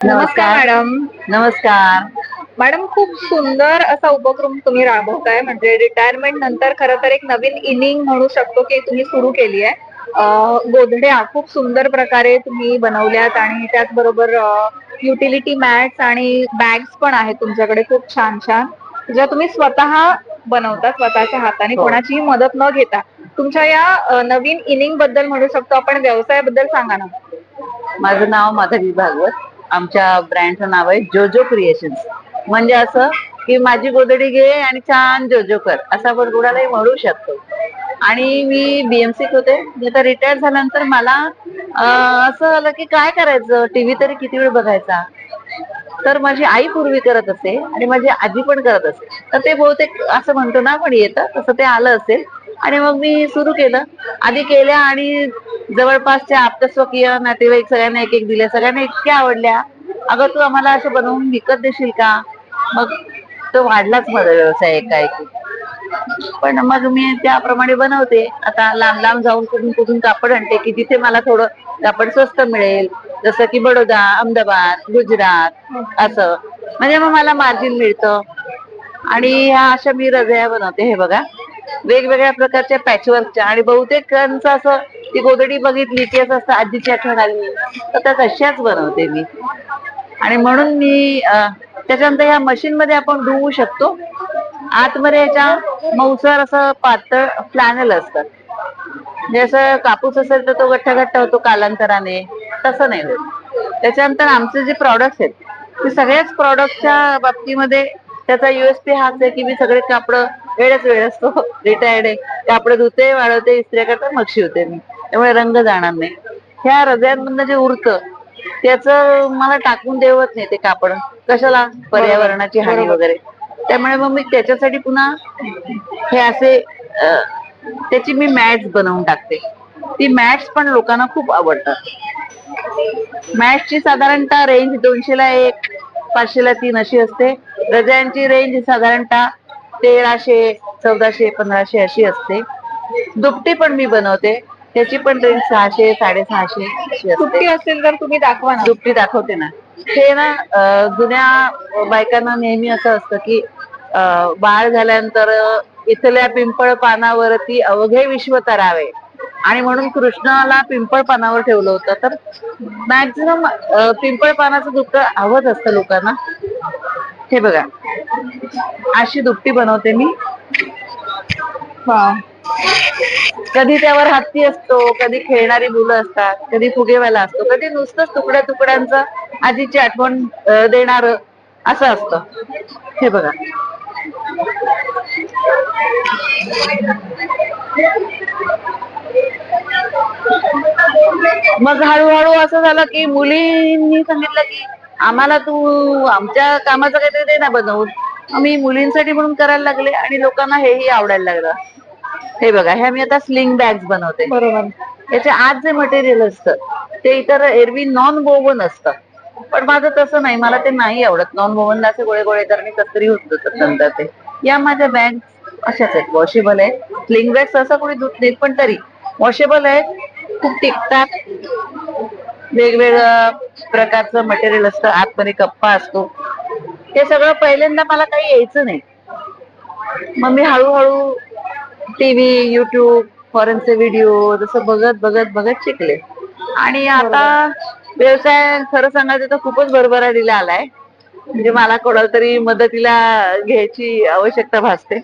नमस्कार मॅडम. नमस्कार. मॅडम खूप सुंदर असा उपक्रम तुम्ही राबवताय. म्हणजे रिटायरमेंट नंतर खरं तर एक नवीन इनिंग म्हणू शकतो की तुम्ही सुरू केली आहे गोधड्या खूप सुंदर प्रकारे तुम्ही बनवल्यात आणि त्याचबरोबर युटिलिटी मॅट्स आणि बॅग्स पण आहेत तुमच्याकडे. खूप छान छान. ज्या तुम्ही स्वतः बनवता स्वतःच्या हाताने हो. कोणाचीही मदत न घेता. तुमच्या या नवीन इनिंगबद्दल म्हणू शकतो आपण. व्यवसायाबद्दल सांगा ना. माझं नाव माधवी भागवत. आमच्या ब्रँडचं नाव आहे जोजो क्रिएशन्स. म्हणजे असं की माझी गोदडी घे आणि छान जोजो कर. असं आपण कुणालाही म्हणू शकतो. आणि मी बीएमसी होते. मी आता रिटायर झाल्यानंतर मला असं झालं की काय करायचं? टीव्ही तरी किती वेळ बघायचा? तर माझी आई पूर्वी करत असे आणि माझी आजी पण करत असे. तर ते बहुतेक असं म्हणतो ना पण येतं तसं ते आलं असेल. आणि मग मी सुरू केलं. आधी केल्या आणि जवळपासच्या आप्तस्वकीय नातेवाईक सगळ्यांना एक एक दिल्या. सगळ्यांना इतक्या आवडल्या. अगं तू आम्हाला असं बनवून विकत देशील का? मग तो वाढलाच माझा व्यवसाय एकाएकी. पण मग मी त्याप्रमाणे बनवते. आता लांब लांब जाऊन कुठून कुठून कापड आणते की तिथे मला थोडं कापड स्वस्त मिळेल. जसं की बडोदा अहमदाबाद गुजरात असं. म्हणजे मग मला मार्जिन मिळतं. आणि ह्या अशा मी रजया बनवते. हे बघा. वेगवेगळ्या प्रकारच्या पॅचवर्कच्या आणि बहुतेकांचं असं ती गोदडी बघितली की असं असं आजीची आठवण आली. तर त्या तशाच बनवते मी. आणि म्हणून मी त्याच्यानंतर या मशीन मध्ये आपण धुवू शकतो. आतमध्ये याच्या मऊसर असं पातळ फ्लॅनल असतं. म्हणजे असं कापूस असेल तर तो गठ्ठा गठ्ठा होतो कालांतराने. तसं नाही होत. त्याच्यानंतर आमचे जे प्रॉडक्ट्स आहेत ते सगळ्याच प्रॉडक्टच्या बाबतीमध्ये त्याचा युएसपी हाच आहे की मी सगळे कापड वेळच वेळ असतो रिटायर्ड आहे. कापड धुते वाळवते इस्त्री करता मक्षी होते मी. त्यामुळे रंग जाणार नाही. ह्या हृदयांमधनं जे उरतं त्याचं मला टाकून देवत नाही ते कापड. कशाला? पर्यावरणाची हानी. वगैरे. त्यामुळे मग मी त्याच्यासाठी पुन्हा हे असे त्याची मी मॅट्स बनवून टाकते. ती मॅट्स पण लोकांना खूप आवडतात. मॅट्सची साधारणतः रेंज दोनशेला एक पाचशेला तीन अशी असते. रजांची रेंज साधारणतः तेराशे चौदाशे पंधराशे अशी असते. दुपटी पण मी बनवते. त्याची पण रेंज सहाशे साडेसहाशे अशी असते. सुट्टी असेल तर तुम्ही दाखवा ना. दुपटी दाखवते ना. ते ना अं, जुन्या बायकांना नेहमी असं असतं की अं, बाळ झाल्यानंतर इथल्या पिंपळ पानावरती अवघे विश्व तरावे. आणि म्हणून कृष्णाला पिंपळ पानावर ठेवलं होतं. तर मॅक्झिमम पिंपळ पानाचं दुपटं हवंच असतं लोकांना. हे बघा. अशी दुपटी बनवते मी. हा. कधी त्यावर हत्ती असतो कधी खेळणारी मुलं असतात कधी फुगेवाला असतो कधी नुसतंच तुकड्या तुकड्यांचं आजीची आठवण देणार असं असतं. हे बघा. मग हळूहळू असं झालं की मुलींनी सांगितलं की आम्हाला तू आमच्या कामाचं काहीतरी दे ना बनवून. आम्ही मी मुलींसाठी म्हणून करायला लागले आणि लोकांना हेही आवडायला लागलं. हे बघा ह्या मी आता स्लिंग बॅग्स बनवते. बरोबर. याच्या आत जे मटेरियल असतं ते इतर एरवी नॉन वोवन असतं. पण माझं तसं नाही मला ते नाही आवडत. नॉन वोवनला असे गोळे गोळे करणे कसतरी होत नंतर ते. या माझ्या बॅग अशाच आहेत. वॉशेबल आहेत. स्लिंग बॅग्स असं कोणी धुत नाहीत पण तरी वॉशेबल आहेत. खूप टिकतात. वेगवेगळ्या प्रकारचं मटेरियल असतं. आतमध्ये कप्पा असतो. हे सगळं पहिल्यांदा मला काही यायचं नाही. मग मी हळूहळू टीव्ही युट्यूब फॉरेनचे व्हिडिओ जसं बघत बघत बघत शिकले. आणि आता व्यवसाय खरं सांगायचं तर खूपच भरभराटीला आलाय. म्हणजे मला कोणाला तरी मदतीला घ्यायची आवश्यकता भासते.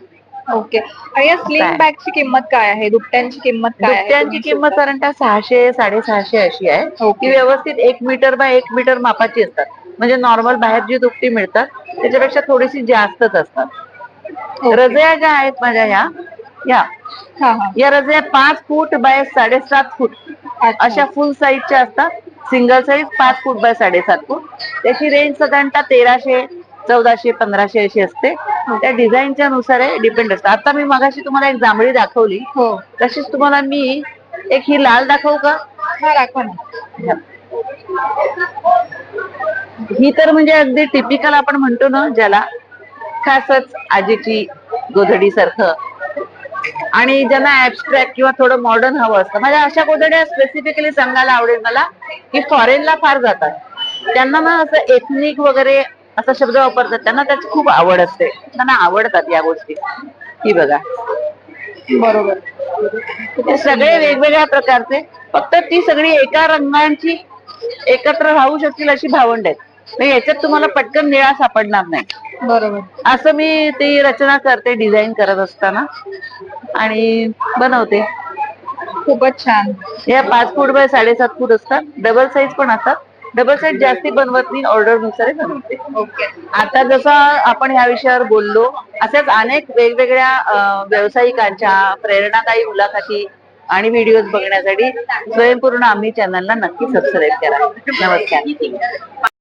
ओके. आणि या स्लिंग? बॅगची किंमत काय आहे? दुपट्यांची किंमत काय आहे दुपट्यांची किंमत साधारणतः सहाशे साडेसहाशे अशी आहे. ती व्यवस्थित एक मीटर बाय एक मीटर मापाची असतात. म्हणजे नॉर्मल बाहेर जी दुपटी मिळतात त्याच्यापेक्षा थोडीशी जास्तच असतात. रजया ज्या आहेत माझ्या ह्या या. हा हा. या रजया पाच फूट बाय साडेसात फूट. अशा फुल साईजच्या असतात. सिंगल साईज पाच फूट बाय साडेसात फूट. त्याची रेंज साधारणतः तेराशे चौदाशे पंधराशे अशी असते. त्या डिझाईनच्या नुसार डिपेंड असतं. आता मी मगाशी तुम्हाला एक जांभळी दाखवली. हो. तशीच तुम्हाला मी एक ही लाल दाखवू का? हा दाखवा ना. ही तर म्हणजे अगदी टिपिकल आपण म्हणतो ना ज्याला खासच आजीची गोधडी सारखं. आणि ज्यांना ऍबस्ट्रॅक्ट किंवा थोडं मॉडर्न हवं असतं. माझ्या अशा गोधड्या स्पेसिफिकली सांगायला आवडेल मला की फॉरेनला फार जातात. त्यांना ना असं एथनिक वगैरे असा शब्द वापरतात. त्यांना त्याची खूप आवड असते. त्यांना आवडतात या गोष्टी. ही बघा. बरोबर. सगळे वेगवेगळ्या प्रकारचे. फक्त ती सगळी एका रंगांची एकत्र राहू शकतील अशी भावंड आहेत. याच्यात तुम्हाला पटकन निळा सापडणार नाही. बरोबर. असं मी ती रचना करते डिझाईन करत असताना. आणि बनवते. खूपच छान. या पाच फूट बाय साडेसात फूट असतात. डबल साईज पण असतात. डबल साईज जास्ती बनवत नाही ऑर्डरनुसार बनवते. ओके. आता जसं आपण ह्या विषयावर बोललो अशाच अनेक वेगवेगळ्या व्यावसायिकांच्या प्रेरणादायी मुलाखती आणि व्हिडिओज बघण्यासाठी स्वयंपूर्ण आम्ही चॅनलला नक्की सबस्क्राईब करा. नमस्कार.